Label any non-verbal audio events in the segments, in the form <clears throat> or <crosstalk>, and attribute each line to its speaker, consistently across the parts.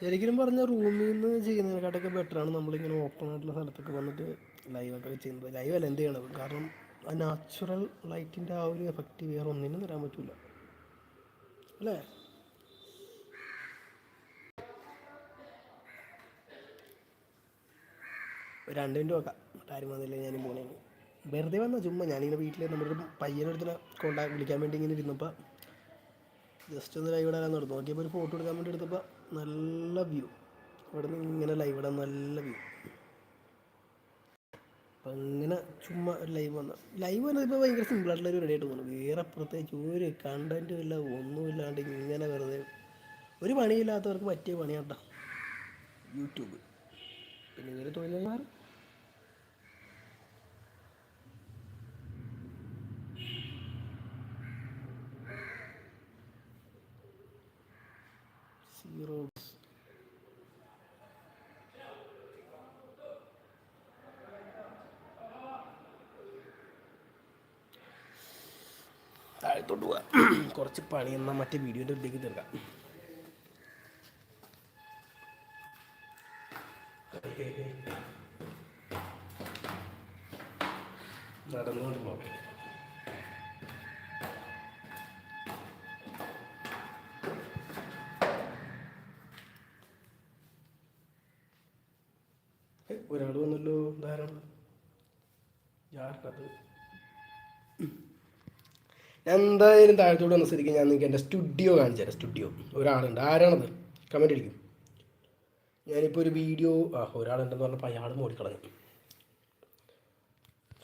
Speaker 1: ശരിക്കും പറഞ്ഞ റൂമിൽ നിന്ന് ചെയ്യുന്നതിനെക്കാട്ടൊക്കെ ബെറ്ററാണ് നമ്മളിങ്ങനെ ഓപ്പൺ ആയിട്ടുള്ള സ്ഥലത്തൊക്കെ വന്നിട്ട് ലൈവൊക്കെ ചെയ്യുന്നത്. ലൈവ് അല്ല എന്ത് ചെയ്യണത് കാരണം ആ നാച്ചുറൽ ലൈറ്റിന്റെ ആ ഒരു എഫക്റ്റ് വേറെ ഒന്നിനും തരാൻ പറ്റില്ല അല്ലേ? രണ്ട് മിനിറ്റ് നോക്കാം. ആരും വന്നില്ല ഞാനും പോണേ. വെറുതെ വന്ന ചുമ്മാ ഞാനിങ്ങനെ വീട്ടിൽ നമ്മുടെ ഒരു പയ്യനടുത്തിനെ കൊണ്ടാ വിളിക്കാൻ വേണ്ടി ഇങ്ങനെ ഇരുന്നപ്പോൾ ജസ്റ്റ് ഒന്ന് ലൈവ് ഇടാൻ നടന്നു. നോക്കിയപ്പോൾ ഒരു ഫോട്ടോ എടുക്കാൻ വേണ്ടി എടുത്തപ്പോൾ നല്ല വ്യൂ ഇവിടെ നിന്ന് ഇങ്ങനെ ലൈവ് ഇടാൻ നല്ല വ്യൂ അപ്പം അങ്ങനെ ചുമ്മാ ലൈവ് വന്ന. ലൈവ് വന്നത് ഇപ്പോൾ ഭയങ്കര സിമ്പിളായിട്ടുള്ള ഒരു റെഡിയായിട്ട് തോന്നുന്നു. വേറെ പ്രത്യേകിച്ച് ഒരു കണ്ടന്റും ഇല്ല ഒന്നുമില്ലാണ്ട് ഇങ്ങനെ വെറുതെ. ഒരു പണിയില്ലാത്തവർക്ക് പറ്റിയ പണിയാട്ടോ. യൂട്യൂബ് പിന്നെ ഇങ്ങനെ തൊഴിലാളിമാർ സീറോ താഴത്തോട്ട് പോവാം. <clears throat> കുറച്ച് പണി എന്നാൽ മറ്റേ വീഡിയോന്റെ ഉള്ളിലേക്ക് തീർക്കാം. എന്തായാലും താഴത്തോട് വന്ന സ്ഥിതിക്ക് ഞാൻ നിങ്ങൾക്ക് എന്റെ സ്റ്റുഡിയോ കാണിച്ചു തരാം സ്റ്റുഡിയോ. ഒരാളുണ്ട്. ആരാണത്? കമന്റ് അടിക്കും. ഞാനിപ്പോൾ ഒരു വീഡിയോ ആ ഒരാളുണ്ടെന്ന് പറഞ്ഞപ്പോൾ അയാൾ മോടിക്കളഞ്ഞു.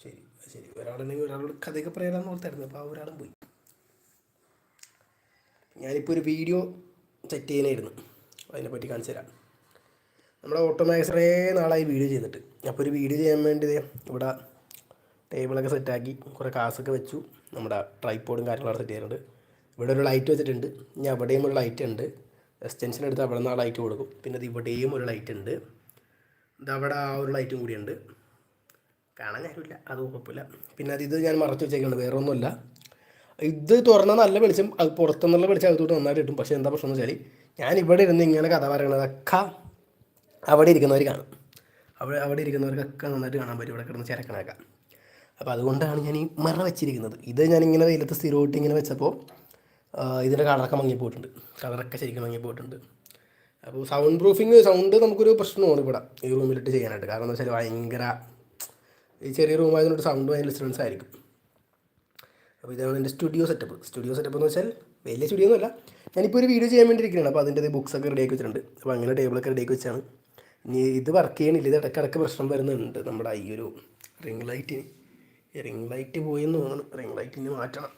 Speaker 1: ശരി ശരി. ഒരാളുണ്ടെങ്കിൽ ഒരാളോട് കഥയൊക്കെ പറയാനാന്ന് ഓർത്തായിരുന്നു. അപ്പോൾ ആ ഒരാളും പോയി. ഞാനിപ്പോൾ ഒരു വീഡിയോ സെറ്റ് ചെയ്യാനായിരുന്നു അതിനെപ്പറ്റി കാണിച്ചു തരാം. നമ്മുടെ ഓട്ടോമാക്സ് കുറേ നാളായി വീഡിയോ ചെയ്തിട്ട്. അപ്പോൾ ഒരു വീഡിയോ ചെയ്യാൻ വേണ്ടി ഇവിടെ ടേബിളൊക്കെ സെറ്റാക്കി കുറേ കാസൊക്കെ വെച്ചു. നമ്മുടെ ട്രൈപ്പോഡും കാര്യങ്ങളൊക്കെ സെറ്റ് ചെയ്യാറുണ്ട് ഇവിടെ ഒരു ലൈറ്റ് വെച്ചിട്ടുണ്ട്. ഞാൻ അവിടെയും ഒരു ലൈറ്റ് ഉണ്ട്. എക്സ്റ്റൻഷൻ എടുത്ത് അവിടെ നിന്ന് ആ ലൈറ്റ് കൊടുക്കും. പിന്നെ അത് ഇവിടെയും ഒരു ലൈറ്റ് ഉണ്ട്. ഇത് അവിടെ ആ ഒരു ലൈറ്റും കൂടിയുണ്ട് കാണാൻ ഞാനില്ല അത് കുഴപ്പമില്ല. പിന്നെ അത് ഇത് ഞാൻ മറച്ചു വെച്ചേക്കുന്നുണ്ട്. വേറെ ഒന്നുമില്ല ഇത് തുറന്നാൽ നല്ല വെളിച്ചം അത് പുറത്തുനിന്നുള്ള വെളിച്ചം അകത്തോട്ട് നന്നായിട്ട് കിട്ടും. പക്ഷേ എന്താ പ്രശ്നം എന്ന് വെച്ചാൽ ഞാൻ ഇവിടെ ഇരുന്ന് ഇങ്ങനെ കഥ പറയണതൊക്കെ അവിടെ ഇരിക്കുന്നവർ കാണും. അവിടെ അവിടെ ഇരിക്കുന്നവർക്കൊക്കെ നന്നായിട്ട് കാണാൻ പറ്റും. ഇവിടെ കിടന്ന് ചിരക്കണൊക്കെ അപ്പോൾ അതുകൊണ്ടാണ് ഞാൻ ഈ മറ വെച്ചിരിക്കുന്നത്. ഇത് ഞാനിങ്ങനെ വെയിലത്ത് സ്ഥിരമായിട്ട് ഇങ്ങനെ വെച്ചപ്പോൾ ഇതിന്റെ കളറൊക്കെ മങ്ങിപ്പോയിട്ടുണ്ട്. കളറൊക്കെ ശരിക്കും മങ്ങിപ്പോയിട്ടുണ്ട്. അപ്പോൾ സൗണ്ട് പ്രൂഫിങ് സൗണ്ട് നമുക്കൊരു പ്രശ്നമാണ് ഇവിടെ ഈ റൂമിലിട്ട് ചെയ്യാനായിട്ട്. കാരണം എന്താ വെച്ചാൽ ഭയങ്കര ഈ ചെറിയ റൂമായതുകൊണ്ട് സൗണ്ട് ഭയങ്കര ഡിസ്റ്റൻസ് ആയിരിക്കും. അപ്പോൾ ഇതാണ് എന്റെ സ്റ്റുഡിയോ സെറ്റപ്പ് സ്റ്റുഡിയോ സെറ്റപ്പ് എന്ന് വെച്ചാൽ വലിയ സ്റ്റുഡിയോ ഒന്നുമല്ല. ഞാനിപ്പോൾ ഒരു വീഡിയോ ചെയ്യാൻ വേണ്ടി ഇരിക്കുകയാണ് അപ്പോൾ അതിന്റെ ബുക്സൊക്കെ റെഡിയാക്കി വെച്ചിട്ടുണ്ട്. അപ്പോൾ അങ്ങനെ ടേബിളൊക്കെ റെഡിയാക്കി വെച്ചാണ്. ഇനി ഇത് വർക്ക് ചെയ്യണില്ല. ഇത് ഇടയ്ക്കിടയ്ക്ക് പ്രശ്നം വരുന്നുണ്ട്. നമ്മുടെ ഈ ഒരു റിംഗ് ലൈറ്റിന് റിംഗ് ലൈറ്റ് പോയെന്ന് തോന്നുന്നു. റിംഗ് ലൈറ്റിന് മാറ്റണം.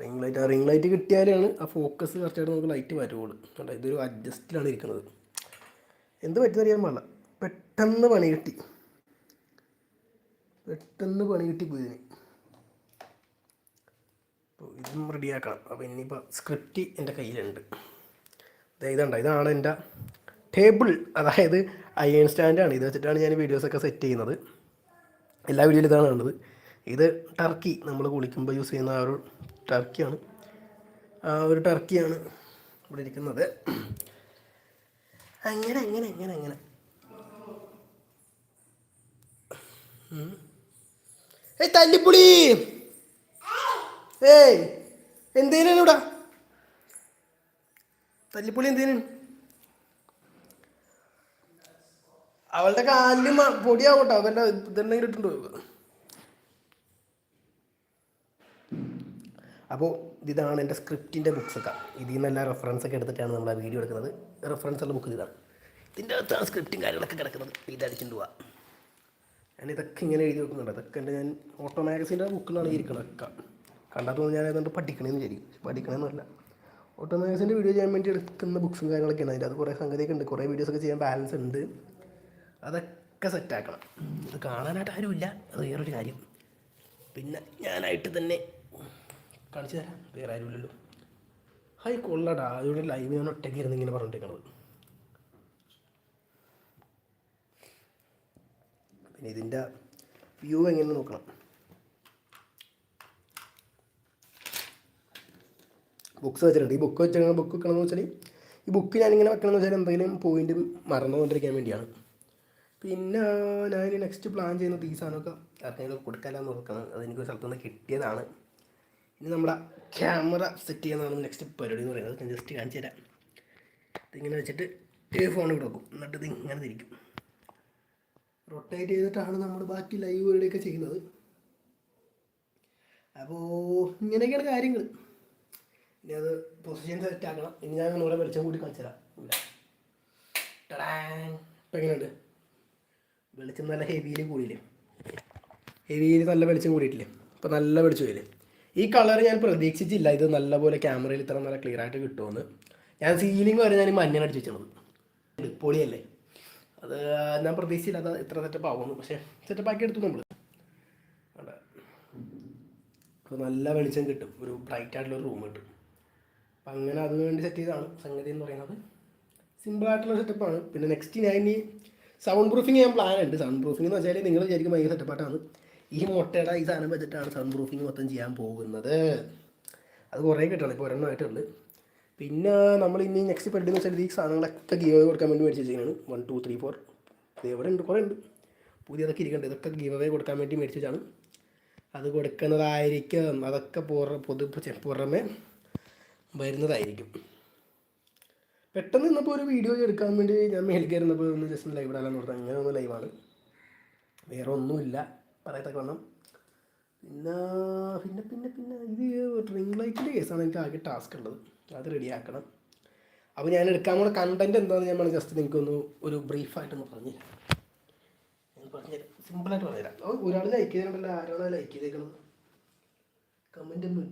Speaker 1: റിംഗ് ലൈറ്റ് ആ റിംഗ് ലൈറ്റ് കിട്ടിയാലാണ് ആ ഫോക്കസ് കറക്റ്റായിട്ട് നമുക്ക് ലൈറ്റ് വരുവുള്ളൂ. കണ്ടോ? ഇതൊരു അഡ്ജസ്റ്റിലാണ് ഇരിക്കുന്നത്. എന്ത് പറ്റുന്നറിയാൻ പാടില്ല. പെട്ടെന്ന് പണി കിട്ടി. പെട്ടെന്ന് പണി കിട്ടി പോയതിന് ഇതിന് അപ്പോൾ ഇതും റെഡിയാക്കണം അപ്പോൾ ഇനിയിപ്പോൾ സ്ക്രിപ്റ്റ് എന്റെ കയ്യിലുണ്ട്. ഇതുണ്ട്. ഇതാണ് എന്റെ ടേബിൾ അതായത് അയൺ സ്റ്റാൻഡാണ് ഇത് വെച്ചിട്ടാണ് ഞാൻ വീഡിയോസൊക്കെ സെറ്റ് ചെയ്യുന്നത്. എല്ലാ വീഡിയോയിലും ഇതാണ് കാണുന്നത് ഇത് ടർക്കി നമ്മൾ കുളിക്കുമ്പോൾ യൂസ് ചെയ്യുന്ന ആ ഒരു ടർക്കിയാണ് ആ ഒരു ടർക്കിയാണ് ഇവിടെ ഇരിക്കുന്നത്. അങ്ങനെ അങ്ങനെ അങ്ങനെ അങ്ങനെ. ഏയ് തല്ലിപ്പുളി! ഏയ് എന്തേലും ഇവിടെ? തല്ലിപ്പുളി എന്തേലും? അവളുടെ കാലിന് പൊടിയാവട്ടോ. അവന്റെ ഇതുണ്ടെങ്കിൽ ഇട്ടുണ്ട് അപ്പോൾ ഇതാണ് എന്റെ സ്ക്രിപ്റ്റിന്റെ ബുക്സൊക്കെ ഇതിൽ നിന്നെല്ലാം റെഫറൻസ് ഒക്കെ എടുത്തിട്ടാണ് നമ്മൾ ആ വീഡിയോ എടുക്കുന്നത്. റെഫറൻസ് ഉള്ള ബുക്ക് ഇതാണ്. ഇതിന്റെ അകത്താണ് സ്ക്രിപ്റ്റും കാര്യങ്ങളൊക്കെ കിടക്കുന്നത്. ഇതടിച്ചിട്ട് പോവാം ഞാൻ ഇതൊക്കെ ഇങ്ങനെ എഴുതി വെക്കുന്നുണ്ട്. അതൊക്കെ എന്റെ ഞാൻ ഓട്ടോ മാഗസിന്റെ ബുക്കിലാണ് കണ്ടാൽ തോന്നുന്നു ഞാൻ ഏതാണ്ട് പഠിക്കണമെന്ന് വിചാരിക്കും. പഠിക്കണമെന്നല്ല ഓട്ടോ മാഗസിന്റെ വീഡിയോ ചെയ്യാൻ വേണ്ടി എടുക്കുന്ന ബുക്സും കാര്യങ്ങളൊക്കെയാണ്. അതിന്റെ അത് കുറേ സംഗതിയൊക്കെ ഉണ്ട്. കുറേ വീഡിയോസൊക്കെ ചെയ്യാൻ ബാലൻസ് ഉണ്ട്. അതൊക്കെ സെറ്റാക്കണം ഇത് കാണാനായിട്ട് ആരുമില്ല. അത് വേറൊരു കാര്യം. പിന്നെ ഞാനായിട്ട് തന്നെ കാണിച്ചു തരാം. വേറെ ആരുമില്ലല്ലോ. ഹായ് കൊള്ളടാ. അതിവിടെ ലൈവ് ഞാൻ ഒറ്റയ്ക്ക് ഇരുന്ന് ഇങ്ങനെ പറഞ്ഞിട്ടേക്കണത്. പിന്നെ ഇതിന്റെ വ്യൂ എങ്ങനെ നോക്കണം? ബുക്ക്സ് വെച്ചിട്ടുണ്ട്. ഈ ബുക്ക് വെച്ചാൽ ബുക്ക് വെക്കണമെന്ന് വെച്ചാൽ ഈ ബുക്ക് ഞാനിങ്ങനെ വെക്കണമെന്ന് വെച്ചാൽ എന്തെങ്കിലും പോയിന്റ് മറന്നുകൊണ്ടിരിക്കാൻ വേണ്ടിയാണ്. പിന്നെ ഞാൻ നെക്സ്റ്റ് പ്ലാൻ ചെയ്യുന്നത് ഈ സാധനമൊക്കെ ആർക്കെങ്കിലും കൊടുക്കാനാണ് നോക്കണം അതെനിക്ക് ഒരു സ്ഥലത്തുനിന്ന് കിട്ടിയതാണ്. ഇനി നമ്മുടെ ക്യാമറ സെറ്റ് ചെയ്യുന്നതാണ് നെക്സ്റ്റ് പരിപാടി എന്ന് പറയുന്നത്. ഞാൻ ജസ്റ്റ് കാണിച്ചു തരാം. ഇതിങ്ങനെ വെച്ചിട്ട് ഫോൺ ഇവിടെ വെക്കും. എന്നിട്ട് ഇത് ഇങ്ങനെ തിരിക്കും. റൊട്ടേറ്റ് ചെയ്തിട്ടാണ് നമ്മൾ ബാക്കി ലൈവ് പരിപാടിയൊക്കെ ചെയ്യുന്നത്. അപ്പോൾ ഇങ്ങനെയൊക്കെയാണ് കാര്യങ്ങൾ ഇനി അത് പൊസിഷൻ സെറ്റ് ആക്കണം. ഇനി ഞാൻ ഒന്നുകൂടെ വെളിച്ചം കൂടി കാണിച്ചു തരാം. ഇവിടെ. ഇപ്പം എങ്ങനെയുണ്ട്? വെളിച്ചം നല്ല ഹെവിയിൽ കൂടിയില്ലേ? ഹെവിയിൽ നല്ല വെളിച്ചം കൂടിയിട്ടില്ലേ? അപ്പോൾ നല്ല വെളിച്ചം വരില്ലേ ഈ കളർ ഞാൻ പ്രതീക്ഷിച്ചില്ല. ഇത് നല്ലപോലെ ക്യാമറയിൽ ഇത്ര നല്ല ക്ലിയർ ആയിട്ട് കിട്ടുമെന്ന് ഞാൻ സീലിംഗ് വരെ ഞാൻ മഞ്ഞൻ അടിച്ച് വെച്ചത് പൊളിയല്ലേ? അത് ഞാൻ പ്രതീക്ഷിച്ചില്ല. അത് ഇത്ര സെറ്റപ്പ് ആവുമെന്ന്. പക്ഷേ സെറ്റപ്പ് ആക്കി എടുത്തു നമ്മൾ അപ്പോൾ നല്ല വെളിച്ചം കിട്ടും. ഒരു ബ്രൈറ്റ് ആയിട്ടുള്ള ഒരു റൂം കിട്ടും. അപ്പം അങ്ങനെ അതിനുവേണ്ടി സെറ്റ് ചെയ്താണ് സംഗതി എന്ന് പറയുന്നത്. സിമ്പിളായിട്ടുള്ള സെറ്റപ്പാണ് പിന്നെ നെക്സ്റ്റ് ഞാൻ ഇനി സൗണ്ട് പ്രൂഫിങ് ഞാൻ പ്ലാൻ ഉണ്ട്. സൗണ്ട് പ്രൂഫിംഗ് എന്ന് വെച്ചാൽ നിങ്ങൾ വിചാരിക്കും ഭയങ്കര സെറ്റപ്പാട്ടാണ് ഈ മുട്ടയുടെ ഈ സാധനം വെച്ചിട്ടാണ് സൗണ്ട് പ്രൂഫിങ് മൊത്തം ചെയ്യാൻ പോകുന്നത്. അത് കുറേ കിട്ടണം. ഇപ്പോൾ ഒരെണ്ണമായിട്ടുള്ളത് പിന്നെ നമ്മൾ ഇനി നെക്സ്റ്റ് പരിപാടി എന്ന് വെച്ചാൽ ഈ സാധനങ്ങളൊക്കെ ഗീവ് കൊടുക്കാൻ വേണ്ടി മേടിച്ച് വെച്ചിരിക്കുകയാണ് വൺ ടു ത്രീ ഫോർ ഇവിടെ ഉണ്ട് കുറേ ഉണ്ട്. പുതിയതൊക്കെ ഇരിക്കുന്നുണ്ട്. ഇതൊക്കെ ഗീവ് അവേ കൊടുക്കാൻ വേണ്ടി മേടിച്ച് വെച്ചാണ് അത് കൊടുക്കുന്നതായിരിക്കും. അതൊക്കെ പുറ പൊതു പുറമെ വരുന്നതായിരിക്കും. പെട്ടെന്ന് ഇന്നിപ്പോൾ ഒരു വീഡിയോ എടുക്കാൻ വേണ്ടി ഞാൻ മേളിൽ കയറുന്നപ്പോൾ ഒന്ന് ജസ്റ്റ് ലൈവ് ഇടാനാണ് പറഞ്ഞാൽ അങ്ങനെ ഒന്ന് ലൈവാണ് വേറെ ഒന്നുമില്ല. പറയത്തൊക്കെ പിന്നെ പിന്നെ പിന്നെ പിന്നെ ഇത് റിംഗ് ലൈറ്റിന്റെ കേസാണ് എനിക്ക് ആകെ ടാസ്ക് ഉള്ളത്. അത് റെഡിയാക്കണം അപ്പോൾ ഞാൻ എടുക്കാൻ പോകുന്ന കണ്ടന്റ് എന്താണെന്ന് ഞാൻ ജസ്റ്റ് നിങ്ങൾക്കൊന്ന് ഒരു ബ്രീഫായിട്ടൊന്ന് പറഞ്ഞുതരാം ഞാൻ പറഞ്ഞുതരാം സിമ്പിളായിട്ട് പറഞ്ഞുതരാം ഒരാൾ ലൈക്ക് ചെയ്തിട്ടുണ്ടല്ലോ. ആരാണ് ലൈക്ക് ചെയ്തേക്കുന്നത് കമന്റ് ഒന്നും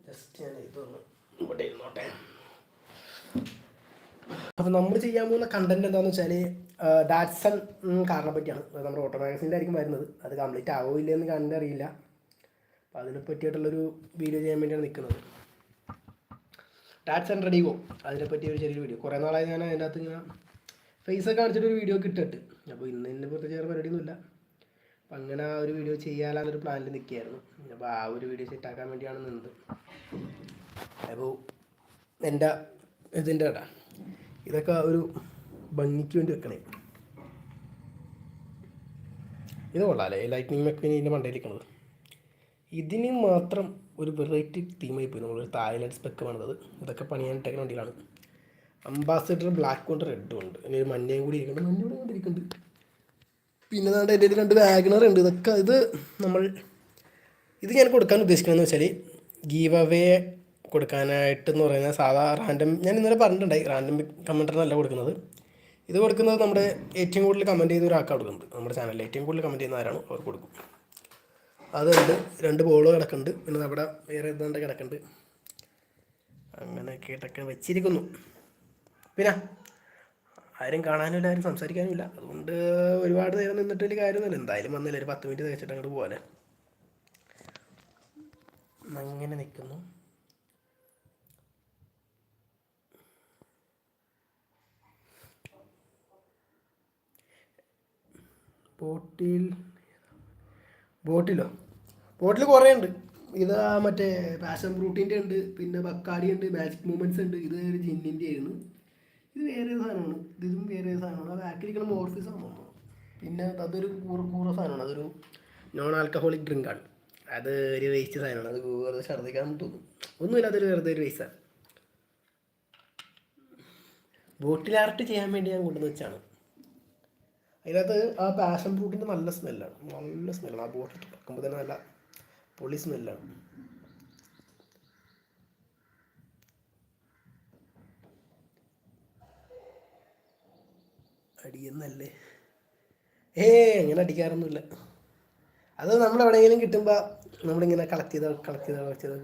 Speaker 1: ജസ്റ്റ് ഞാൻ ഇതൊന്ന് ഇവിടെ ഇരുന്നോട്ടെ അപ്പോൾ നമ്മൾ ചെയ്യാൻ പോകുന്ന കണ്ടന്റ് എന്താണെന്ന് വെച്ചാൽ ഡാറ്റ്സൺ കാറിനെ പറ്റിയാണ്. നമ്മുടെ ഓട്ടോ മാഗസിന്റെ ആയിരിക്കും വരുന്നത്. അത് കംപ്ലീറ്റ് ആവോ ഇല്ലയെന്ന് കണ്ടറിയില്ല അപ്പോൾ അതിനെ പറ്റിയിട്ടുള്ളൊരു വീഡിയോ ചെയ്യാൻ വേണ്ടിയാണ് നിൽക്കുന്നത് ഡാറ്റ്സൺ റെഡിഗോ അതിനെ പറ്റി ഒരു ചെറിയൊരു വീഡിയോ കുറേ നാളായി ഞാൻ അതിന്റെ അകത്ത് ഇങ്ങനെ ഫേസ് കാണിച്ചിട്ട് ഒരു വീഡിയോ കിട്ടിട്ട് അപ്പോൾ ഇന്ന് എന്നെ പ്രത്യേകിച്ച് വേറെ പരിപാടിയൊന്നുമില്ല. അപ്പം അങ്ങനെ ആ ഒരു വീഡിയോ ചെയ്യാനൊരു പ്ലാനിൽ നിൽക്കുകയായിരുന്നു അപ്പോൾ ആ ഒരു വീഡിയോ സെറ്റാക്കാൻ വേണ്ടിയാണ് നിന്നത്. അപ്പോൾ എന്റെ ഇതിന്റെ ഇടാ. ഇതൊക്കെ ഒരു ഭംഗിക്ക് വേണ്ടി വെക്കണേ. ഇത് കൊള്ളാമല്ലേ ലൈറ്റ്നിങ് മെക്കിന് ഇതിന്റെ മണ്ടയിലിരിക്കണത് ഇതിന് മാത്രം ഒരു വെറൈറ്റി തീമായി പോയി. നമ്മളൊരു തായ്ലൻഡ് സ്പെക്ക് വേണത് ഇതൊക്കെ പണിയാനിട്ടേക്കുന്ന വണ്ടികളാണ്. അംബാസിഡർ ബ്ലാക്ക് കൊണ്ട് റെഡും ഉണ്ട്. ഇനി ഒരു മഞ്ഞയും കൂടി ഇരിക്കുന്നുണ്ട്. മഞ്ഞ കൂടി കൊണ്ടിരിക്കുന്നുണ്ട് പിന്നെ നമ്മുടെ എന്റെ ഇതിൽ രണ്ട് വാഗണർ ഉണ്ട്. ഇതൊക്കെ ഇത് നമ്മൾ ഇത് ഞാൻ കൊടുക്കാൻ ഉദ്ദേശിക്കുന്നതെന്ന് വെച്ചാൽ ഗീവ് അവേ കൊടുക്കാനായിട്ടെന്ന് പറയുന്നത് സാധാ റാൻഡം ഞാൻ ഇന്നലെ പറഞ്ഞിട്ടുണ്ടായി റാൻഡം കമന്ററിനല്ല കൊടുക്കുന്നത്. ഇത് കൊടുക്കുന്നത് നമ്മുടെ ഏറ്റവും കൂടുതൽ കമന്റ് ചെയ്ത ഒരാൾക്കാണ് കൊടുക്കുന്നത് നമ്മുടെ ചാനലിൽ ഏറ്റവും കൂടുതൽ കമന്റ് ചെയ്യുന്ന ആരാണോ അവർ കൊടുക്കും. അതുണ്ട് രണ്ട് ബോൾ കിടക്കുന്നുണ്ട് പിന്നെ നമ്മുടെ വേറെ ഇതുണ്ട് കിടക്കുന്നുണ്ട്. അങ്ങനെ കേട്ടൊക്കെ വെച്ചിരിക്കുന്നു. പിന്നെ ആരും കാണാനുമില്ല ആരും സംസാരിക്കാനുമില്ല. അതുകൊണ്ട് ഒരുപാട് നേരം നിന്നിട്ട് വലിയ കാര്യമൊന്നുമില്ല. എന്തായാലും വന്നില്ല ഒരു പത്ത് മിനിറ്റ് തേച്ചിട്ട് അങ്ങോട്ട് പോലെ അങ്ങനെ നിൽക്കുന്നു ബോട്ടിൽ ബോട്ടിലോ? ബോട്ടിൽ കുറേ ഉണ്ട്. ഇത് മറ്റേ പാഷൻ ഫ്രൂട്ടിന്റെ ഉണ്ട് പിന്നെ ബക്കാടി ഉണ്ട് മാജിക് മൂമെന്റ്സ് ഉണ്ട്. ഇത് ഒരു ജിന്നിന്റെ ആയിരുന്നു. ഇത് വേറെ സാധനമാണ്. ഇതും വേറെ സാധനമാണ്. അത് ആക്കിരിക്കണം ഓർഫീസ് ആണ് പിന്നെ അതൊരു കൂറ കൂറ സാധനമാണ്. അതൊരു നോൺ ആൽക്കഹോളിക് ഡ്രിങ്കാണ് അത് ഒരു വേസ്റ്റ് സാധനമാണ്. അത് വെറുതെ ഛർദ്ദിക്കാൻ തോന്നും. ഒന്നുമില്ല അതൊരു വെറുതെ ഒരു വേസ്റ്റാണ് ബോട്ടിൽ ആർട്ട് ചെയ്യാൻ വേണ്ടി ഞാൻ കൊണ്ടുവന്ന് വെച്ചാണ് അതിനകത്ത് ആ പാഷൻ ഫ്രൂട്ടിന്റെ നല്ല സ്മെല്ലാണ് നല്ല സ്മെല്ലാണ് ആ ബോട്ടിൽ തുറക്കുമ്പോൾ തന്നെ നല്ല പൊളി സ്മെല്ലാണ് അടിയെന്നല്ലേ? ഏ അങ്ങനെ അടിക്കാറൊന്നുമില്ല. അത് നമ്മൾ എവിടെയെങ്കിലും കിട്ടുമ്പോൾ നമ്മളിങ്ങനെ കളക്ട് ചെയ്ത കളക്ട് ചെയ്ത കളക്ട് ചെയ്ത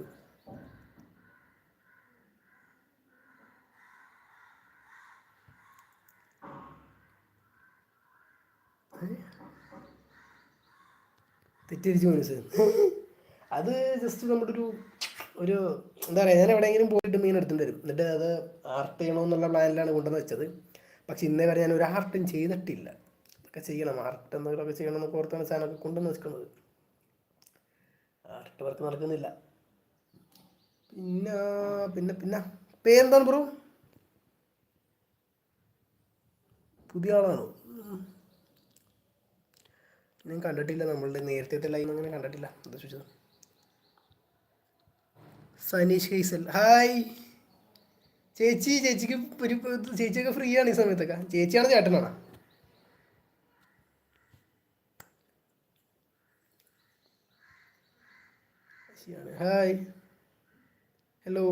Speaker 1: തെറ്റിദ്ധരിച്ച് മനസ്സിലായി അത് ജസ്റ്റ് നമ്മുടെ ഒരു ഒരു എന്താ പറയുക ഞാൻ എവിടെയെങ്കിലും പോയിട്ട് മീൻ എടുത്തുകൊണ്ട് വരും. എന്നിട്ട് അത് ആർട്ട് ചെയ്യണമെന്നുള്ള പ്ലാനിലാണ് കൊണ്ടുവന്ന് വെച്ചത്. പക്ഷെ ഇന്നേ വരെ ഞാൻ ഒരു ആർട്ടും ചെയ്തിട്ടില്ല. ഒക്കെ ചെയ്യണം. ആർട്ട് എന്നൊക്കെ ചെയ്യണം എന്നൊക്കെ ഓർത്താണ് സാധനമൊക്കെ കൊണ്ടുവന്ന് വെച്ചിട്ടുള്ളത്. ആർട്ട് വർക്ക് നടക്കുന്നില്ല. പിന്നെ പിന്നെ പിന്നെ. പേരെന്താണ് ബ്രോ? പുതിയ ആളാണോ? ഞാൻ കണ്ടിട്ടില്ല നമ്മളുടെ നേരത്തെ ലൈവ് അങ്ങനെ കണ്ടിട്ടില്ല. എന്താ ചോദിച്ചത്? സനീഷ് കൈസൽ. ഹായ്. ചേച്ചി ചേച്ചിക്ക് ഒരു ചേച്ചിയൊക്കെ ഫ്രീ ആണ് ഈ സമയത്തൊക്കെ. ചേച്ചിയാണ് ചേട്ടനാണ്? ഹായ്. ഹലോ.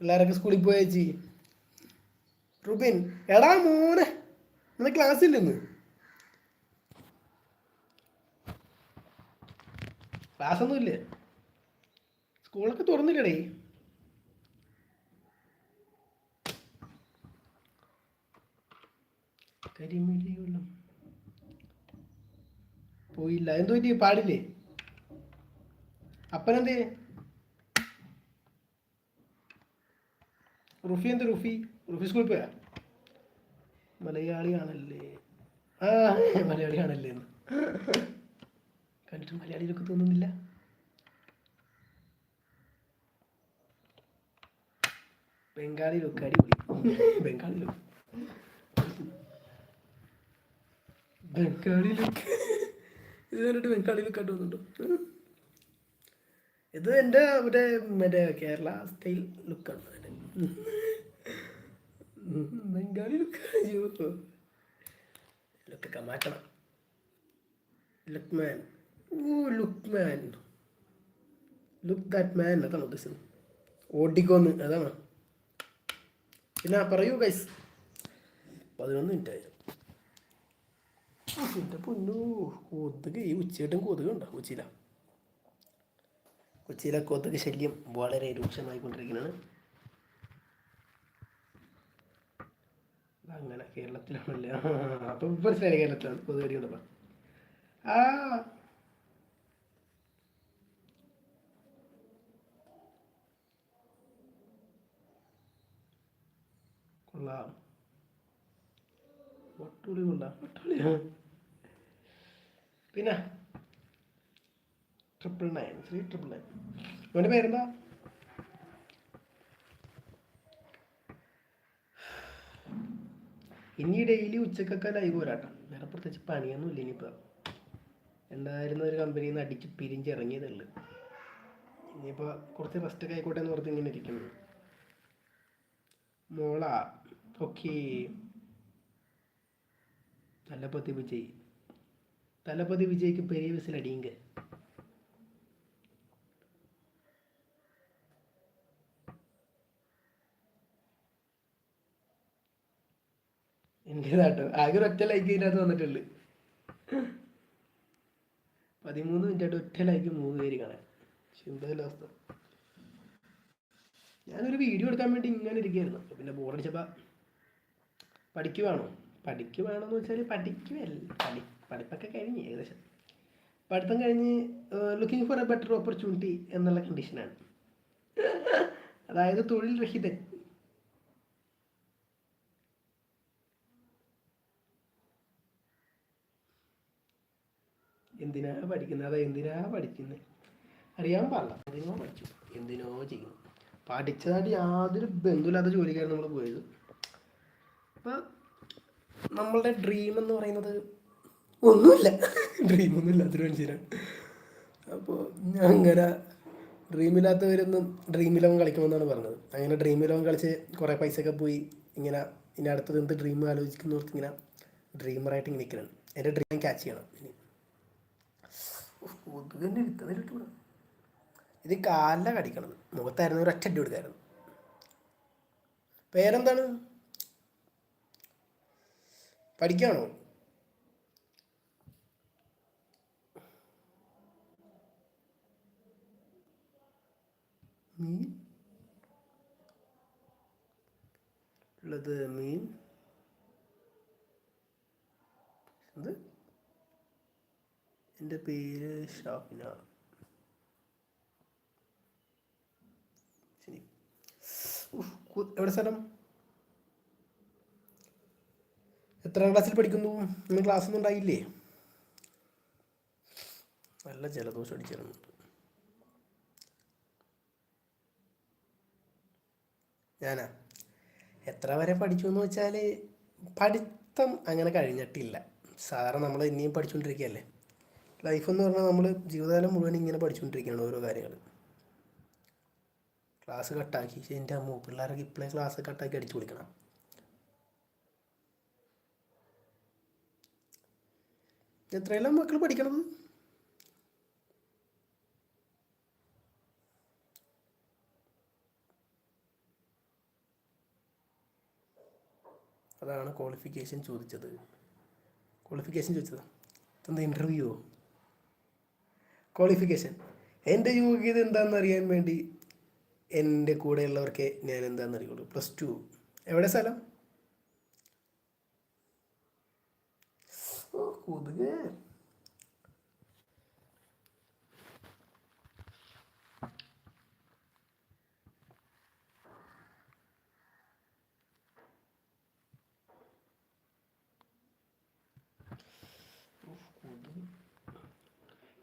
Speaker 1: പിള്ളേരൊക്കെ സ്കൂളിൽ പോയ ചേച്ചി? റുബിൻ. എടാ മോനെ. ഇന്ന് ക്ലാസ് ഇല്ലെന്ന് ക്ലാസ് ഒന്നും ഇല്ലേ സ്കൂളൊക്കെ തുറന്നില്ലടേ. കരിമിഴി പോയില്ല. എന്തോ പറ്റി പാടില്ലേ? അപ്പനെന്തേ? റുഫി എന്ത് റുഫി? റുഫി സ്കൂളിൽ പോയാ? മലയാളിയാണല്ലേ? ആ മലയാളിയാണല്ലേ എന്ന്. കണ്ടിട്ട് മലയാളിയിലൊക്കെ തോന്നുന്നില്ല. ബംഗാളി ലുക്ക് അടിപൊളി. ബംഗാളി ലുക്ക് ബംഗാളി ലുക്ക് ഇത് കണ്ടിട്ട് ബംഗാളി ലുക്ക് ആയിട്ട് തോന്നുന്നുണ്ടോ? ഇത് എന്റെ മറ്റേ മറ്റേ കേരള സ്റ്റൈൽ ലുക്കാണ് ലുക്കൊക്കെ മാറ്റണം look man oh look man look that man അതാണ് ഉദ്ദേശിച്ചത് ഓടിക്കോന്ന് അതാണ് പിന്നെ പറയൂ ഗൈസ് പതിനൊന്ന് മിനിറ്റ് ആയിരുന്നു എന്റെ പൊന്നു കൊതുക് ഈ ഉച്ചയായിട്ടും കൊതുക് ഉണ്ടോ കൊച്ചിയില കൊച്ചിയിലെ കൊതുക് ശല്യം. വളരെ രൂക്ഷമായിക്കൊണ്ടിരിക്കുന്നതാണ് അങ്ങനെ കേരളത്തിലാണല്ലേ? അപ്പം മനസ്സിലായി കേരളത്തിലാണ് കൊതുക് കടിയുണ്ടപ്പോൾ ആ. കൊള്ളാം. വട്ടുളി കൊള്ളാം വട്ടുളി. പിന്നെ triple nine three triple nine അവന്റെ പേരെന്താ? ഇനി ഡെയിലി ഉച്ചക്കൊക്കെ ലൈവ് വരാട്ടോ വേറെ പ്രത്യേകിച്ച് പണിയൊന്നും ഇല്ല ഇനിയിപ്പോൾ ഉണ്ടായിരുന്ന ഒരു കമ്പനിയിൽ നിന്ന് അടിച്ച് പിരിഞ്ചിറങ്ങിയതേ ഉള്ളു ഇനിയിപ്പോൾ കുറച്ച് റെസ്റ്റ് ഒക്കെ ആയിക്കോട്ടെ എന്ന് ഓർത്ത് ഇങ്ങനെ ഇരിക്കുന്നു. മോള ഓക്കെ. തലപ്പതി വിജയ് തലപ്പതി വിജയ്ക്ക് പെരിയ വിസിൽ അടിയുങ്ക എന്റേതാട്ടോ ആകെ ഒരൊറ്റ ലൈക്ക് ഇതിനകത്ത് വന്നിട്ടുണ്ട്. പതിമൂന്ന് മിനിറ്റ് ആയിട്ട് ഒറ്റ ലൈക്ക് മൂന്ന് പേര് കാണാൻ. ചിന്തയില്ല അവസ്ഥ. ഞാനൊരു വീഡിയോ എടുക്കാൻ വേണ്ടി ഇങ്ങനെ ഇരിക്കുകയായിരുന്നു. പിന്നെ ബോറടിച്ചപ്പോൾ പഠിക്കുവാണോ എന്ന് വെച്ചാൽ പഠിക്കുവല്ല പഠി പഠിപ്പൊക്കെ കഴിഞ്ഞ് ഏകദേശം. പഠിത്തം കഴിഞ്ഞ് looking for a better opportunity എന്നുള്ള കണ്ടീഷനാണ് അതായത് തൊഴിൽ രഹിതൻ. എന്തിനാ പഠിക്കുന്നത്? അതാ എന്തിനാ പഠിക്കുന്നത് അറിയാൻ പാടില്ല. എന്തിനോ പഠിച്ചു. എന്തിനോ ചെയ്യുന്നു പഠിച്ചതായിട്ട് യാതൊരു ബന്ധമില്ലാത്ത ജോലിക്കാണ് നമ്മൾ പോയത്. അപ്പം നമ്മളുടെ ഡ്രീം എന്ന് പറയുന്നത് ഒന്നുമില്ല. <laughs> ഡ്രീം ഒന്നും ഇല്ലാത്തൊരു മനുഷ്യരാണ് അപ്പോൾ ഞാൻ അങ്ങനെ ഡ്രീമില്ലാത്തവരൊന്നും ഡ്രീം ഇലവൻ കളിക്കുമെന്നാണ് പറഞ്ഞത്. അങ്ങനെ ഡ്രീം ഇലവൻ കളിച്ച് കുറേ പൈസയൊക്കെ പോയി ഇങ്ങനെ ഇനി അടുത്തത് എന്ത് ഡ്രീം ആലോചിക്കുന്നവർക്ക് ഇങ്ങനെ ഡ്രീമറായിട്ട് ഇങ്ങനെ നിൽക്കണം. എന്റെ ഡ്രീം ക്യാച്ച് ചെയ്യണം. ഇനി കൊതുകന്നെ വിത്തതിലിട്ട് ഇത് കാലില കടിക്കണത്. മുഖത്തായിരുന്നു ഒരു അടി കൊടുക്കായിരുന്നു പേരെന്താണ്? പഠിക്കാണോ? മീൻ? ഉള്ളത് മീൻ എന്ത് എന്റെ പേര് ഷാഫിന. ശരി. എവിടെ സ്ഥലം? എത്രാം ക്ലാസ്സിൽ പഠിക്കുന്നു? ഇന്ന് ക്ലാസ് ഒന്നും ഉണ്ടായില്ലേ? നല്ല ജലദോഷം അടിച്ചിരുന്നു. ഞാനാ. എത്ര വരെ പഠിച്ചു എന്ന് വെച്ചാൽ പഠിത്തം അങ്ങനെ കഴിഞ്ഞിട്ടില്ല. സാധാരണ നമ്മൾ ഇനിയും പഠിച്ചുകൊണ്ടിരിക്കുകയല്ലേ ലൈഫ് എന്ന് പറഞ്ഞാൽ നമ്മൾ ജീവിതകാലം മുഴുവൻ ഇങ്ങനെ പഠിച്ചുകൊണ്ടിരിക്കുകയാണ് ഓരോ കാര്യങ്ങൾ. ക്ലാസ് കട്ടാക്കി എന്റെ അമ്മ പിള്ളേരൊക്കെ ഇപ്പോഴേ ക്ലാസ് കട്ടാക്കി അടിച്ചു കൊടുക്കണം എത്രയെല്ലാം മക്കൾ പഠിക്കണം അതാണ് ക്വാളിഫിക്കേഷൻ ചോദിച്ചത്. ക്വാളിഫിക്കേഷൻ ചോദിച്ചതാണ് എന്താ ഇന്റർവ്യൂവോ ക്വാളിഫിക്കേഷൻ എന്റെ യോഗ്യത എന്താണെന്ന് അറിയാൻ വേണ്ടി എന്റെ കൂടെയുള്ളവർക്ക് ഞാൻ എന്താണെന്ന് അറിയുള്ളൂ പ്ലസ് ടു എവിടെ സ്ഥലം? കൊതുക്.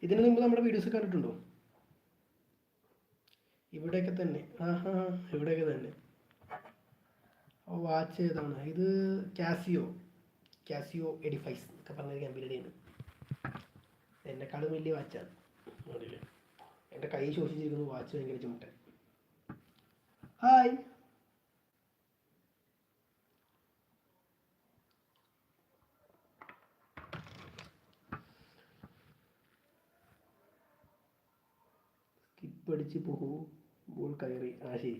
Speaker 1: ഇതിന് മുമ്പ് നമ്മുടെ വീഡിയോസ് കണ്ടിട്ടുണ്ടോ? ഇവിടെയൊക്കെ തന്നെ. ആഹാ ഇവിടെയൊക്കെ തന്നെ. വാച്ച് ഏതാണ്? ഇത് കാസിയോ കാസിയോ എഡിഫൈസ് എന്നൊക്കെ പറഞ്ഞൊരു കമ്പനിയുടെയാണ് എന്നെക്കാളും വലിയ വാച്ചാണ് എന്റെ കൈ ശോഷിച്ചിരിക്കുന്നു വാച്ച് ഭയങ്കര ചുമട്ടെ ഹായ് സ്കിപ്പ് പോകൂ. ബോൾ കയറി. ആ ശരി.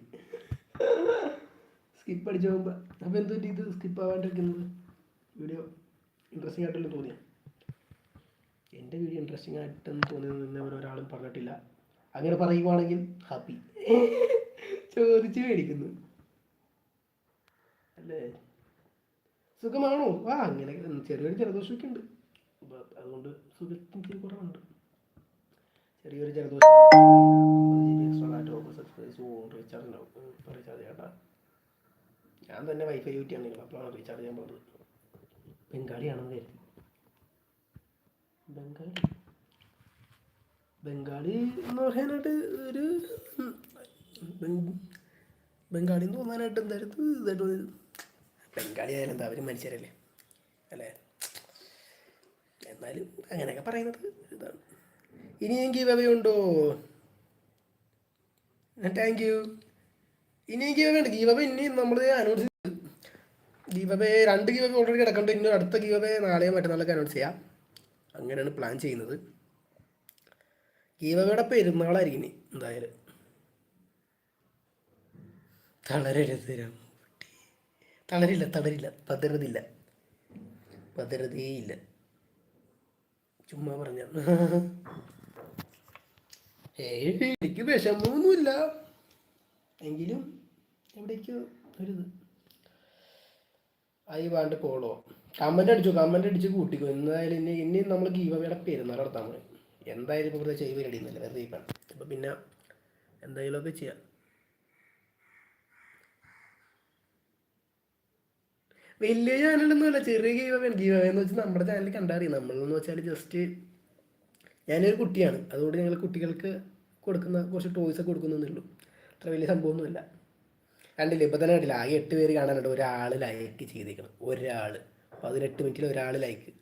Speaker 1: സ്കിപ്പ് അടിച്ച് പോകുമ്പോൾ അപ്പോൾ എന്തുപറ്റി ഇത് സ്കിപ്പ് ആവാണ്ടിരിക്കുന്നത് വീഡിയോ ഇൻട്രസ്റ്റിംഗ് ആയിട്ടല്ലേ തോന്നിയ? എന്റെ വീഡിയോ ഇൻട്രസ്റ്റിംഗ് ആയിട്ടെന്ന് തോന്നിയതെന്ന് ഒരാളും പറഞ്ഞിട്ടില്ല. അങ്ങനെ പറയുവാണെങ്കിൽ ഹാപ്പി ചോദിച്ച് മേടിക്കുന്നു. അല്ലേ? സുഖമാണോ? ആ അങ്ങനെ ചെറിയൊരു ജലദോഷമൊക്കെ ഉണ്ട്. അതുകൊണ്ട് സുഖത്തിന് കുറവുണ്ട്. ചെറിയൊരു ജലദോഷം റീചാർജ് ഉണ്ടാവും. റീചാർജ് ചെയ്യണ്ട ഞാൻ തന്നെ വൈഫൈ യൂറ്റിയാണ് നിങ്ങൾ അപ്പോഴാണ് റീചാർജ് ചെയ്യാൻ പോകുന്നത് ബംഗാളിയാണെന്ന് കരുതി. ബംഗാളി? ബംഗാളി എന്ന് പറയാനായിട്ട് ഒരു ബംഗാളി എന്ന് തോന്നാനായിട്ട് എന്തായാലും ഇതായിട്ട് ബംഗാളി ആയാലും എന്താ അവർ മനുഷ്യരല്ലേ അല്ലേ? എന്നാലും അങ്ങനെയൊക്കെ പറയുന്നത് ഇതാണ്. ഇനിയും ഗീവ് അവേ ഉണ്ടോ? താങ്ക് യു ഇനിയും ഗീവ് അവേ ഉണ്ട്. ഗീവ് ഇനിയും ഇനി നമ്മൾ അനൗൺസ് ഗീവ് അവേ രണ്ട് ഗീവ് അവേ ഓൾറെഡി കിടക്കുന്നുണ്ട് ഇനി അടുത്ത ഗീവ് അവേ നാളെയോ മറ്റന്നാളൊക്കെ അനൗൺസ് ചെയ്യാം. അങ്ങനെയാണ് പ്ലാൻ ചെയ്യുന്നത്. ഗീവ് അവയുടെ പെരുന്നാളായിരിക്കും ഇനി എന്തായാലും. തളരരുത് രാമൂട്ടി. തളരില്ല തളരില്ല. പതറുന്നില്ല പതറുതേയില്ല ചുമ്മാ പറഞ്ഞ. <laughs> എനിക്ക് വിഷമമൊന്നുമില്ല എങ്കിലും എവിടേക്കോ ഒരു ആയി വേണ്ട പോളോ കമന്റ് അടിച്ചു കമന്റ് അടിച്ച് കൂട്ടിക്കോ. എന്തായാലും ഇനി ഇനി നമ്മൾ ഗീവയുടെ പെരുന്നാൾ നടത്താൻ പോയി എന്തായാലും ഇപ്പോൾ വെറുതെ ചെയ്ത് റെഡിയുന്നില്ല വെറുതെ ഇപ്പം അപ്പം പിന്നെ എന്തായാലുമൊക്കെ ചെയ്യാം. വലിയ ചാനലൊന്നുമല്ല ചെറിയ ഗീവ ഗീവ എന്ന് വെച്ചാൽ നമ്മുടെ ചാനൽ കണ്ടറിയാം? നമ്മളെന്ന് വെച്ചാൽ ജസ്റ്റ് ഞാനൊരു കുട്ടിയാണ്. അതുകൊണ്ട് ഞങ്ങൾ കുട്ടികൾക്ക് കൊടുക്കുന്ന കുറച്ച് ടോയ്സ് ഒക്കെ കൊടുക്കുന്നേ ഉള്ളൂ. അത്ര വലിയ സംഭവമൊന്നുമില്ല. കണ്ടില്ലേ? ഇപ്പം തന്നെ കണ്ടില്ല? ആകെ എട്ട് പേര് കാണാനുണ്ട്. ഒരാൾ ലൈക്ക് ചെയ്തേക്കണം. ഒരാൾ പതിനെട്ട് മിനിറ്റിൽ ഒരാൾ ലൈക്ക്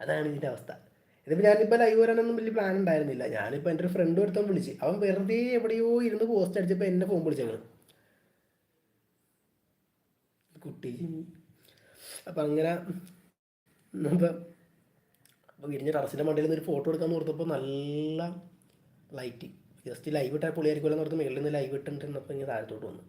Speaker 1: അതാണ് ഇതിന്റെ അവസ്ഥ. ഇതിപ്പോൾ ഞാനിപ്പോൾ ലൈവ് വരാനൊന്നും വലിയ പ്ലാൻ ഉണ്ടായിരുന്നില്ല. ഞാനിപ്പോൾ എന്റെ ഒരു ഫ്രണ്ട് ഒരുത്തൻ വിളിച്ച്. അവൻ വെറുതെ എവിടെയോ ഇരുന്ന് പോസ്റ്റ് അടിച്ചപ്പോൾ എന്നെ ഫോൺ വിളിച്ചേക്കണം. കുട്ടി. അപ്പം അങ്ങനെ അപ്പം അപ്പോൾ വിരിഞ്ഞ ടെറസിന്റെ മണ്ടയിൽ നിന്ന് ഒരു ഫോട്ടോ എടുക്കാൻ ഓർത്തപ്പോൾ നല്ല ലൈറ്റ് ജസ്റ്റ് ലൈവ് ഇട്ടാൽ പൊളിയായിരിക്കുമല്ലോ എന്ന് ഓർത്ത് മേളിൽ നിന്ന് ലൈവ് ഇട്ടിട്ടുണ്ടപ്പോൾ ഇങ്ങനെ താഴത്തോട്ട് വന്നു.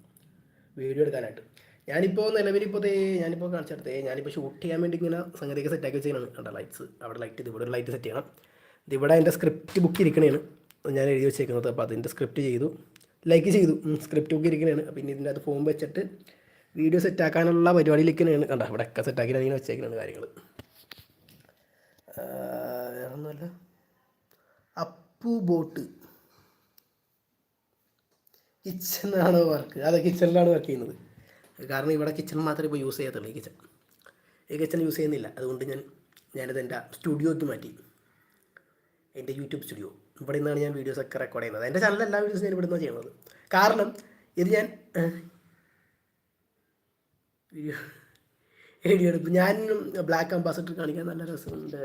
Speaker 1: വീഡിയോ എടുക്കാനായിട്ട്. ഞാനിപ്പോൾ നിലവിലിപ്പോൾ തേ ഞാനിപ്പോൾ കാണിച്ചെടുത്തേ. ഞാനിപ്പോൾ ഷൂട്ട് ചെയ്യാൻ വേണ്ടി ഇങ്ങനെ സംഗതിയൊക്കെ സെറ്റാക്കി വെച്ചാണ് കണ്ട ലൈറ്റ്സ് അവിടെ ലൈറ്റ് ഇത് ഇവിടെ ഒരു ലൈറ്റ് സെറ്റ് ചെയ്യണം. ഇതിവിടെ എന്റെ സ്ക്രിപ്റ്റ് ബുക്ക് ഇരിക്കണേണ്. ഞാൻ എഴുതി വെച്ചേക്കുന്നത്. അപ്പോൾ അതിന്റെ സ്ക്രിപ്റ്റ് ചെയ്തു. ലൈക്ക് ചെയ്തു. സ്ക്രിപ്റ്റ് ബുക്ക് ഇരിക്കണേണ്. പിന്നെ ഇതിന്റെ അത് ഫോം വെച്ചിട്ട് വീഡിയോ സെറ്റാക്കാനുള്ള പരിപാടിയിലേക്കാണ് കണ്ട ഇവിടെ ഒക്കെ സെറ്റാക്കി ഇങ്ങനെ വെച്ചേക്കുന്നത് കാര്യങ്ങൾ വേറൊന്നുമല്ല. അപ്പു ബോട്ട്. കിച്ചണിലാണ് വർക്ക് അതെ കിച്ചണിലാണ് വർക്ക് ചെയ്യുന്നത്. കാരണം ഇവിടെ കിച്ചൺ മാത്രമേ ഇപ്പോൾ യൂസ് ചെയ്യാത്തുള്ളൂ ഈ കിച്ചൺ ഈ കിച്ചൺ യൂസ് ചെയ്യുന്നില്ല. അതുകൊണ്ട് ഞാൻ ഞാനിത് എന്റെ സ്റ്റുഡിയോയ്ക്ക് മാറ്റി. എന്റെ യൂട്യൂബ് സ്റ്റുഡിയോ ഇവിടെ നിന്നാണ് ഞാൻ വീഡിയോസ് ഒക്കെ റെക്കോർഡ് ചെയ്യുന്നത്. എന്റെ ചാനലിൽ എല്ലാ വീഡിയോസും ഞാൻ ഇവിടെ നിന്നാണ് ചെയ്യുന്നത്. കാരണം ഇത് ഞാൻ വീഡിയോ ഞാനും ഞാൻ ബ്ലാക്ക് അംബാസഡർ കാണിക്കാൻ നല്ല രസമുണ്ട്.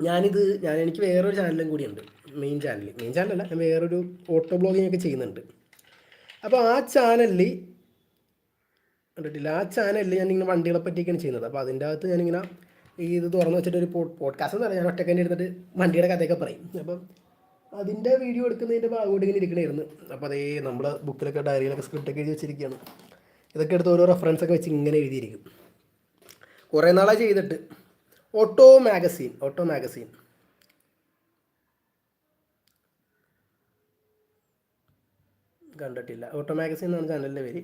Speaker 1: ഞാനിത് ഞാൻ എനിക്ക് വേറൊരു ചാനലും കൂടിയുണ്ട്. മെയിൻ ചാനൽ മെയിൻ ചാനലല്ല ഞാൻ വേറൊരു ഓട്ടോ ബ്ലോഗിങ് ഒക്കെ ചെയ്യുന്നുണ്ട്. അപ്പോൾ ആ ചാനലിൽ കണ്ടിട്ടില്ല? ആ ചാനലിൽ ഞാൻ ഇങ്ങനെ വണ്ടികളെ പറ്റിയൊക്കെയാണ് ചെയ്യുന്നത്. അപ്പോൾ അതിന്റെ അകത്ത് ഞാനിങ്ങനെ ഈ ഇത് തുറന്ന് വെച്ചിട്ട് ഒരു പോഡ്കാസ്റ്റ് എന്നല്ല ഞാൻ ഒറ്റക്കന്നെ എടുത്തിട്ട് വണ്ടിയുടെ കഥയൊക്കെ പറയും. അപ്പം അതിന്റെ വീഡിയോ എടുക്കുന്നതിന്റെ ഭാഗമായിട്ട് ഇങ്ങനെ ഇരിക്കണമായിരുന്നു അപ്പോൾ അതേ നമ്മൾ ബുക്കിലൊക്കെ ഡയറിയിലൊക്കെ സ്ക്രിപ്റ്റൊക്കെ എഴുതി വെച്ചിരിക്കുകയാണ്. ഇതൊക്കെ എടുത്ത് ഓരോ റെഫറൻസ് ഒക്കെ വെച്ച് ഇങ്ങനെ എഴുതിയിരിക്കും. കുറേ നാളായി ചെയ്തിട്ട്. ഓട്ടോ മാഗസീൻ ഓട്ടോ മാഗസീൻ കണ്ടിട്ടില്ല. ഓട്ടോ മാഗസീൻ എന്നാണ് ചാനലിന്റെ പേര്.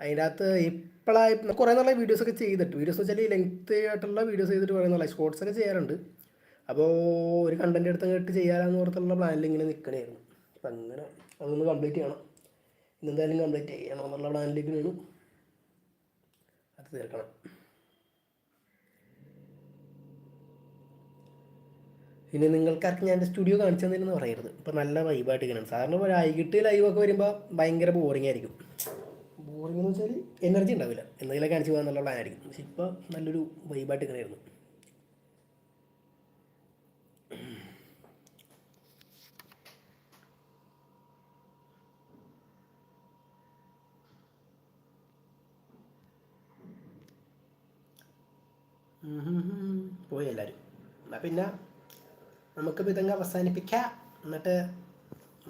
Speaker 1: അതിന്റെ അകത്ത് ഇപ്പോഴായി കുറേ നാളെ വീഡിയോസൊക്കെ ചെയ്തിട്ട്. വീഡിയോസ് എന്ന് വെച്ചാൽ ലെങ്ത് ആയിട്ടുള്ള വീഡിയോസ് ചെയ്തിട്ട് കുറേ നാളായി. ഷോർട്സ് ഒക്കെ ചെയ്യാറുണ്ട്. അപ്പോൾ ഒരു കണ്ടന്റ് എടുത്ത് കേട്ട് ചെയ്യാമെന്ന് ഓർത്തുള്ള പ്ലാനിൽ ഇങ്ങനെ നിൽക്കണമായിരുന്നു അപ്പം അങ്ങനെ അതൊന്ന് കംപ്ലീറ്റ് ചെയ്യണം. ഇന്നെന്തായാലും കംപ്ലീറ്റ് ചെയ്യണം എന്നുള്ള പ്ലാനിലേക്ക് വീണു അത് തീർക്കണം പിന്നെ നിങ്ങൾക്കാർക്ക് ഞാൻ എന്റെ സ്റ്റുഡിയോ കാണിച്ചു തന്നില്ലെന്ന് പറയരുത്. ഇപ്പം നല്ല വൈബായിട്ട് ഇങ്ങനെ സാറിന് വൈകിട്ട് ലൈവൊക്കെ വരുമ്പോൾ ഭയങ്കര ബോറിംഗ് ആയിരിക്കും. ബോറിംഗ് എന്ന് വെച്ചാൽ എനർജി ഉണ്ടാവില്ല. എന്തെങ്കിലും കാണിച്ചു പോകാൻ നല്ല പ്ലാൻ ആയിരിക്കും. പക്ഷെ ഇപ്പോൾ നല്ലൊരു വൈബായിട്ട് ഇങ്ങനെ ആയിരുന്നു. പോയി എല്ലാവരും എന്നാൽ പിന്നെ നമുക്ക് ഇതങ്ങ് അവസാനിപ്പിക്കാം. എന്നിട്ട്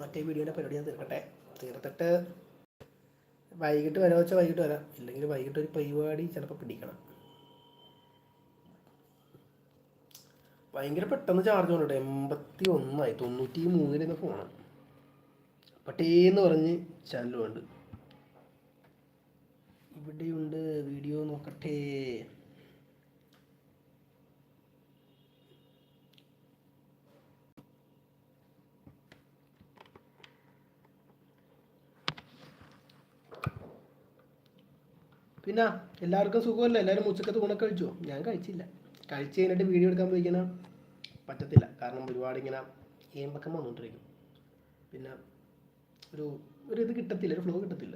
Speaker 1: മറ്റേ വീഡിയോന്റെ പരിപാടി ഞാൻ തീർക്കട്ടെ. തീർത്തിട്ട് വൈകിട്ട് വരാൻ വെച്ചാൽ വൈകിട്ട് വരാം. ഇല്ലെങ്കിൽ വൈകിട്ട് ഒരു പരിപാടി ചിലപ്പോൾ പിടിക്കണം. ഭയങ്കര പെട്ടെന്ന് ചാർജ് കൊണ്ടിട്ട് എൺപത്തി ഒന്നായി തൊണ്ണൂറ്റി മൂന്നിലിന്ന് ഫോണാണ് പട്ടേന്ന് പറഞ്ഞ് ചാനലുണ്ട് ഇവിടെയുണ്ട്. വീഡിയോ നോക്കട്ടെ. പിന്നെ എല്ലാവർക്കും സുഖമല്ലേ? എല്ലാവരും ഉച്ചക്കത്ത് ഊണൊക്കെ കഴിച്ചോ? ഞാൻ കഴിച്ചില്ല. കഴിച്ച് കഴിഞ്ഞിട്ട് വീഡിയോ എടുക്കാൻ പോയിക്കണം പറ്റത്തില്ല. കാരണം ഒരുപാട് ഇങ്ങനെ ഏമ്പക്കം വന്നുകൊണ്ടിരിക്കും പിന്നെ ഒരു ഒരു ഇത് കിട്ടത്തില്ല ഒരു ഫ്ലോ കിട്ടത്തില്ല.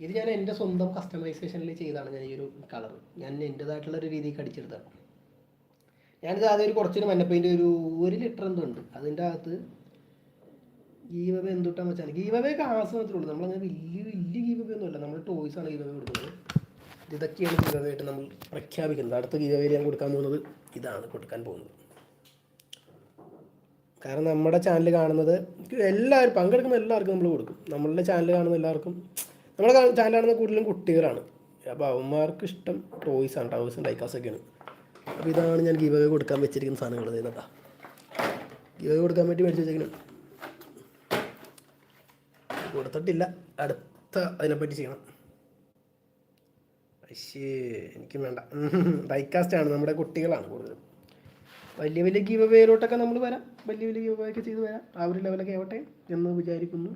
Speaker 1: ഇത് ഞാൻ എന്റെ സ്വന്തം കസ്റ്റമൈസേഷനിൽ ചെയ്താണ് ഞാൻ ഈ ഒരു കളർ ഞാൻ എന്റെതായിട്ടുള്ള ഒരു രീതിക്ക് അടിച്ചെടുത്താണ് ഞാനിത് ആദ്യം ഒരു കുറച്ചൊരു മഞ്ഞപ്പൈന്റെ ഒരു ഒരു ലിറ്റർ എന്തോ ഉണ്ട്. അതിന്റെ അകത്ത് ഗീവവേ എന്തുട്ടാന്ന് വെച്ചാൽ ഗീവവേ കാസ് മാത്രമേ നമ്മൾ നമ്മളങ്ങനെ വലിയ വലിയ ഗീവവേ ഒന്നുമല്ല നമ്മൾ ടോയ്സ് ആണ് ഗീവവേ കൊടുക്കുന്നത്. ഇതൊക്കെയാണ് ഗീവവേ ആയിട്ട് നമ്മൾ പ്രഖ്യാപിക്കുന്നത്. അടുത്ത ഗീവവേയിൽ ഞാൻ കൊടുക്കാൻ പോകുന്നത് ഇതാണ് കൊടുക്കാൻ പോകുന്നത്. കാരണം നമ്മുടെ ചാനൽ കാണുന്നത് എല്ലാവരും പങ്കെടുക്കുന്ന എല്ലാവർക്കും നമ്മൾ കൊടുക്കും. നമ്മളുടെ ചാനൽ കാണുന്ന എല്ലാവർക്കും നമ്മുടെ ചാനൽ കാണുന്ന കൂടുതലും കുട്ടികളാണ്. അപ്പോൾ അവന്മാർക്ക് ഇഷ്ടം ടോയ്സ് ആണ്. ടോയ്സും ഡൈക്കാസൊക്കെയാണ് അപ്പോൾ ഇതാണ് ഞാൻ ഗീവവേ കൊടുക്കാൻ വെച്ചിരിക്കുന്ന സാധനങ്ങൾ. ഇതാ. ഗീവവേ കൊടുക്കാൻ വേണ്ടി മേടിച്ച് വെച്ചേക്കുന്നത് കൊടുത്തിട്ടില്ല. അടുത്ത അതിനെപ്പറ്റി ചെയ്യണം. പക്ഷേ എനിക്കും വേണ്ട. ഡൈക്കാസ്റ്റ് ആണ് നമ്മുടെ കുട്ടികളാണ് കൂടുതലും. വലിയ വലിയ ഗീവ് വേയിലോട്ടൊക്കെ നമ്മൾ വരാം. വലിയ വലിയ ഗീവ് ഒക്കെ ചെയ്ത് വരാം. ആ ഒരു ലെവലൊക്കെ ആവട്ടെ എന്ന് വിചാരിക്കുന്നു.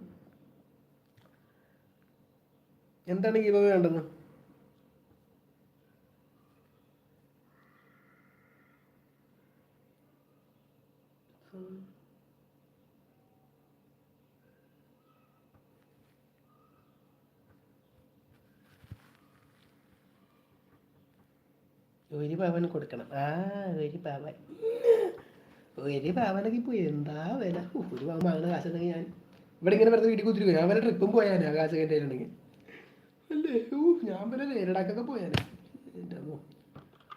Speaker 1: എന്താണ് ഗീവ് വേണ്ടത് ഒരു പവൻ കൊടുക്കണം. ആ ഒരു പവൻ. ഒരു പവനൊക്കെ ഇപ്പോൾ എന്താ വില? ഒരു പവൻ വാങ്ങുന്ന കാശുണ്ടെങ്കിൽ ഞാൻ ഇവിടെ ഇങ്ങനെ വെറുതെ വീട്ടിൽ കുത്തിരിക്കും. ഞാൻ വല്ല ട്രിപ്പും പോയാനെ കാശ് കയറ്റിയിട്ടുണ്ടെങ്കിൽ അല്ലേ? ഓ ഞാൻ വല്ല നേരിടാക്കൊക്കെ പോയാനെ? എന്റെ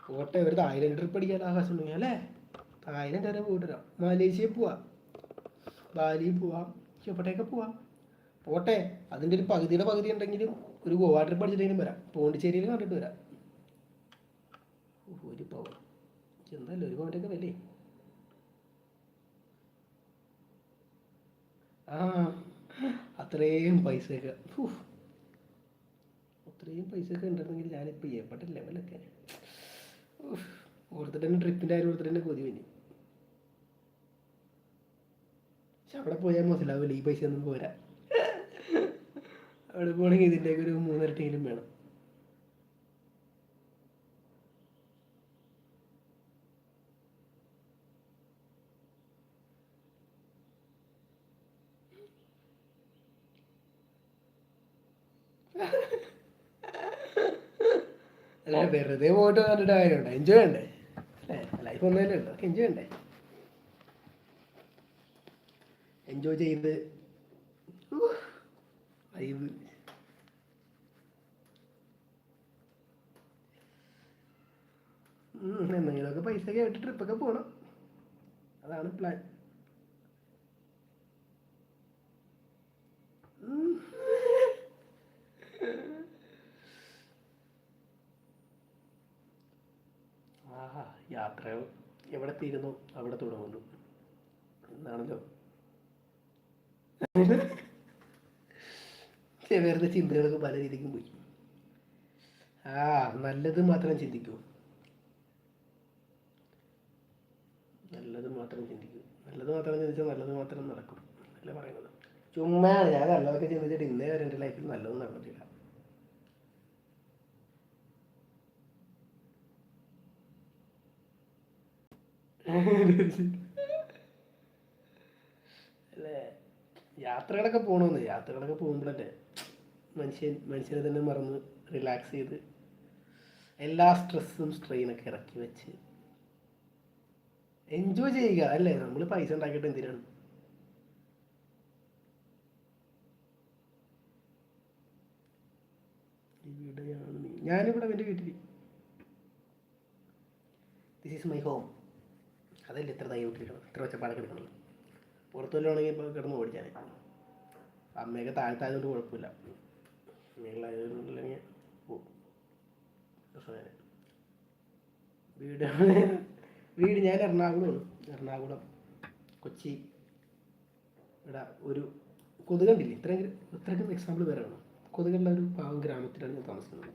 Speaker 1: പോട്ടെ ഒരു തായ്ലൻഡ് ട്രിപ്പ് അടിക്കാൻ ആ കാശ് ഉണ്ടെങ്കിൽ അല്ലേ? തായ്ലൻഡ് വരെ പോയിട്ട് വരാം മലേഷ്യ പോവാം. ബാലി പോവാം. എവിടെയൊക്കെ പോവാം? പോട്ടെ അതിന്റെ ഒരു പകുതിയുടെ പകുതി ഉണ്ടെങ്കിലും ഒരു ഗോവ ട്രിപ്പ് അടിച്ചിട്ടെങ്കിലും വരാം. പോണ്ടിച്ചേരിയിൽ കണ്ടിട്ട് വരാം. ഒരു പവൻ എന്തായാലും ഒരു പവന്റെ ഒക്കെ വിലേ ആ അത്രയും പൈസയൊക്കെ. അത്രയും പൈസയൊക്കെ ഞാൻ ഞാനിപ്പോൾ എവിടെ ലെവലൊക്കെ. ഓർത്തിട്ട് തന്നെ ട്രിപ്പിന്റെ കാര്യം ഓർത്തിട്ട് തന്നെ കൊതി വന്നു പക്ഷെ അവിടെ പോയാൽ മനസ്സിലാവില്ല ഈ പൈസ ഒന്നും പോരാ. അവിടെ പോകണമെങ്കിൽ ഇതിന്റെയൊക്കെ ഒരു മൂന്നരട്ടെങ്കിലും വേണം. അല്ല വെറുതെ പോയിട്ട് കണ്ടിട്ട് കാര്യമുണ്ട്. എൻജോയ് ചെയ്യണ്ടേ? അല്ലേ? ലൈഫ് ഒന്നല്ലേ ഉള്ളൂ. എൻജോയ് ചെയ്യണ്ടേ? എൻജോയ് ചെയ്ത്. ലൈവ് എന്തെങ്കിലുമൊക്കെ പൈസ ഒക്കെ ആയിട്ട് ട്രിപ്പൊക്കെ പോകണം അതാണ് പ്ലാൻ ആഹാ യാത്ര എവിടെ തീരുന്നു? അവിടെ തുടങ്ങുന്നു എന്നാണല്ലോ ഛെ, വെറുതെ ചിന്തകളൊക്കെ പല രീതിക്കും പോയി. ആ നല്ലത് മാത്രം ചിന്തിക്കൂ. നല്ലത് മാത്രം ചിന്തിക്കൂ. നല്ലത് മാത്രം ചിന്തിച്ചാൽ നല്ലത് മാത്രം നടക്കും. അല്ല പറയുന്നത്? ചുമ്മാ ഞാൻ നല്ലതൊക്കെ ചിന്തിച്ചിട്ട് ഇന്നേ വരെ എന്റെ ലൈഫിൽ നല്ലതൊന്നും നടന്നിട്ടില്ല. യാത്രകളൊക്കെ പോണോന്ന്. യാത്രകളൊക്കെ പോകുമ്പോഴല്ലേ മനുഷ്യൻ മനുഷ്യനെ തന്നെ മറന്ന് റിലാക്സ് ചെയ്ത് എല്ലാ സ്ട്രെസ്സും സ്ട്രെയിനൊക്കെ ഇറക്കി വെച്ച് എൻജോയ് ചെയ്യുക അല്ലേ? നമ്മൾ പൈസ ഉണ്ടാക്കിയിട്ട് എന്തിനാണ്? ഞാനിവിടെ എന്റെ വീട്ടിൽ ദിസ് ഈസ് മൈ ഹോം അതല്ലേ ഇത്ര തൈ വിട്ടിരിക്കണം ഇത്ര ഒച്ചപ്പാടൊക്കെ എടുക്കണം പുറത്തു വല്ലതാണെങ്കിൽ ഇപ്പോൾ കിടന്ന് ഓടിച്ചാൽ അമ്മയൊക്കെ താഴ്ത്തായതുകൊണ്ട് കുഴപ്പമില്ല. മേളിലായതുകൊണ്ടില്ലെങ്കിൽ പോകും വീട് <laughs> വീട് ഞാൻ എറണാകുളമാണ്. എറണാകുളം കൊച്ചി ഇവിടെ ഒരു കൊതുകണ്ടില്ലേ? ഇത്രയും ഇത്രയ്ക്കും എക്സാമ്പിൾ വേറെ വേണം കൊതുകുള്ള ഒരു പാവം ഗ്രാമത്തിലാണ് ഞാൻ താമസിക്കുന്നത്.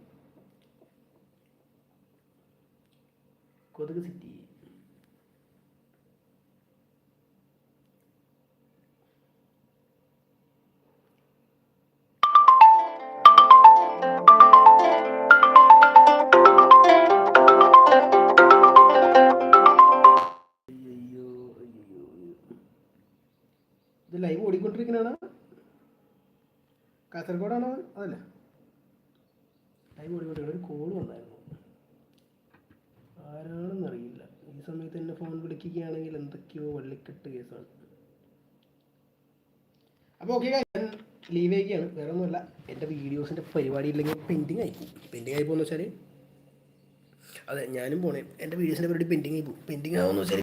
Speaker 1: കൊതുക് സിറ്റി ഓടിക്കൊണ്ടിരിക്കുന്നതാണ് കാസർഗോഡാണോ? അതല്ല. ടൈം ഓടിക്കൊണ്ടിരിക്കുന്ന ഒരു കോൾ വന്നായിരുന്നു. ആരാണെന്ന് അറിയില്ല. ഈ സമയത്ത് എന്നെ ഫോൺ വിളിക്കുകയാണെങ്കിൽ എന്തൊക്കെയോ വള്ളിക്കെട്ട് കേസാണ്. അപ്പോൾ ഓക്കെ ഞാൻ ലീവ് ആയിക്കാണ്. വേറെ ഒന്നുമല്ല എന്റെ വീഡിയോസിന്റെ പരിപാടി ഇല്ലെങ്കിൽ പെൻഡിങ് ആയി പെൻഡിങ് ആയി പോകുന്ന വെച്ചാൽ അതെ ഞാനും പോണേ. എന്റെ വീഡിയോസിന്റെ പരിപാടി പെൻഡിങ് ആയി പോകും. പെൻഡിങ് ആവുമെന്ന് വെച്ചാൽ